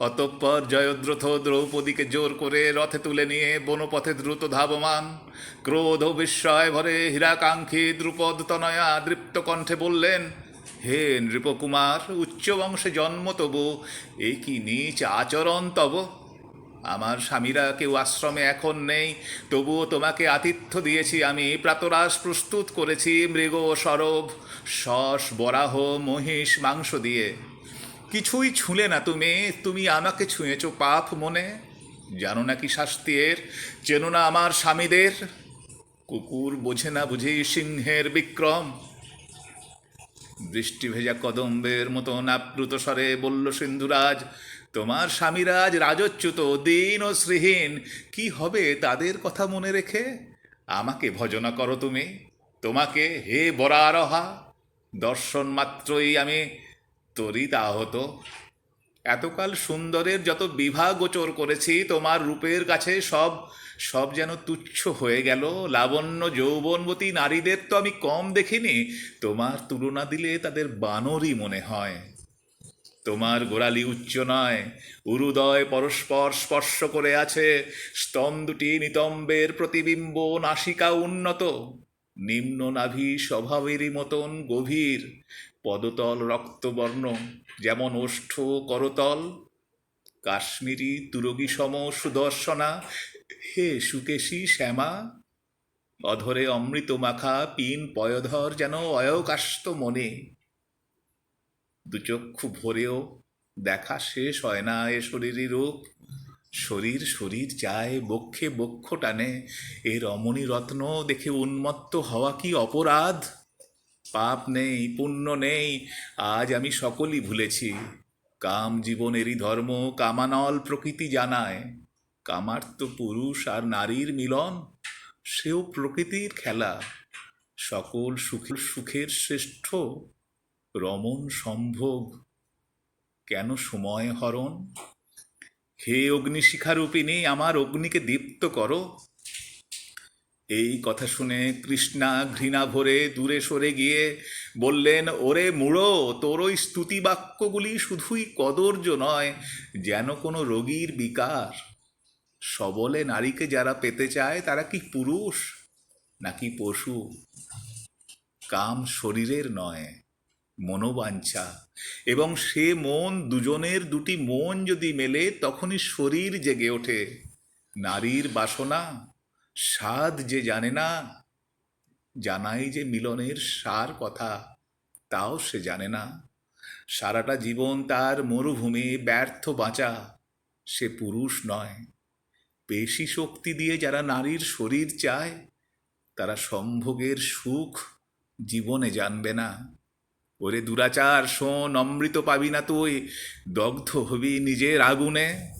অতঃপর জয়দ্রথ দ্রৌপদীকে জোর করে রথে তুলে নিয়ে বনপথে দ্রুত ধাবমান। ক্রোধ বিস্ময় ভরে হীরাকাঙ্ক্ষী দ্রুপদ তনয়া দৃপ্ত কণ্ঠে বললেন, হে নৃপকুমার উচ্চ বংশে জন্ম তবু, এ কি নিচ আচরণ তব? আমার স্বামীরা কেউ আশ্রমে এখন নেই, তবুও তোমাকে আতিথ্য দিয়েছি আমি প্রাতরাস প্রস্তুত করেছি মৃগ সরব শস বরাহ, মহিষ, মাংস দিয়ে। কিছুই ছুঁলে না তুমি তুমি আমাকে ছুঁয়েছ পাপ মনে। জানো না কি শাস্তির চেনো না আমার স্বামীদের? কুকুর বোঝে না বুঝি সিংহের বিক্রম। বৃষ্টি ভেজা কদম্বের মতন আপ্লুত স্বরে বলল সিন্ধুরাজ, তোমার স্বামীরাজ রাজচ্যুত, দিন ও শ্রীহীন কি হবে তাদের কথা মনে রেখে? আমাকে ভজনা করো তুমি। তোমাকে হে বরারহা, দর্শন মাত্রই আমি তরিত আহত এতকাল সুন্দরের যত বিভা গোচর করেছি, তোমার রূপের কাছে সব সব যেন তুচ্ছ হয়ে গেল। লাবণ্য, যৌবনবতী নারীদের তো আমি কম দেখিনি। তোমার তুলনা দিলে তাদের বানরই মনে হয়। তোমার গোড়ালি উচ্চ নয়, উরুদয় পরস্পর স্পর্শ করে আছে। স্তন দুটি নিতম্বের প্রতিবিম্ব, নাসিকা উন্নত। নিম্ন নাভি স্বভাবেরই মতন গভীর, পদতল রক্তবর্ণ, যেমন ওষ্ঠ করতল। কাশ্মীরি তুরগী সম সুদর্শনা, হে সুকেশী শ্যামা। অধরে অমৃত মাখা পিন পয়ধর যেন অয়কাস্ত মনে। দুচক্ষু ভরেও দেখা শেষ হয় না এ শরীরই রূপ শরীর শরীর চায় বক্ষে বক্ষ টানে। এ রমণী রত্ন দেখে উন্মত্ত হওয়া কি অপরাধ? পাপ নেই, পুণ্য নেই, আজ আমি সকলই ভুলেছি। কাম জীবনেরই ধর্ম, কামানল প্রকৃতি জানায়। কামার্ত পুরুষ আর নারীর মিলন, সেও প্রকৃতির খেলা। সকল সুখের সুখের শ্রেষ্ঠ, রমণ সম্ভোগ। কেন সময় হরণ? হে অগ্নিশিখারূপিণী, আমার অগ্নিকে দীপ্ত করো। এই কথা শুনে কৃষ্ণা ঘৃণা ভরে দূরে সরে গিয়ে বললেন, ওরে মুড়ো তোর ওই স্তুতি বাক্যগুলি শুধুই কদর্য নয়, যেন কোনো রোগীর বিকার। সবলে নারীকে যারা পেতে চায়, তারা কি পুরুষ নাকি পশু? কাম শরীরের নয় মনোবাঞ্ছা। এবং সে মন, দুজনের দুটি মন যদি মেলে, তখনই শরীর জেগে ওঠে। নারীর বাসনা, স্বাদ যে জানে না, জানাই যে মিলনের সার কথা, তাও সে জানে না। সারাটা জীবন তার মরুভূমি ব্যর্থ বাঁচা, সে পুরুষ নয়। পেশি শক্তি দিয়ে যারা নারীর শরীর চায়, তারা সম্ভোগের সুখ জীবনে জানবে না। ওরে দুরাচার শোন অমৃত পাবি না তুই দগ্ধ হবি নিজের আগুনে।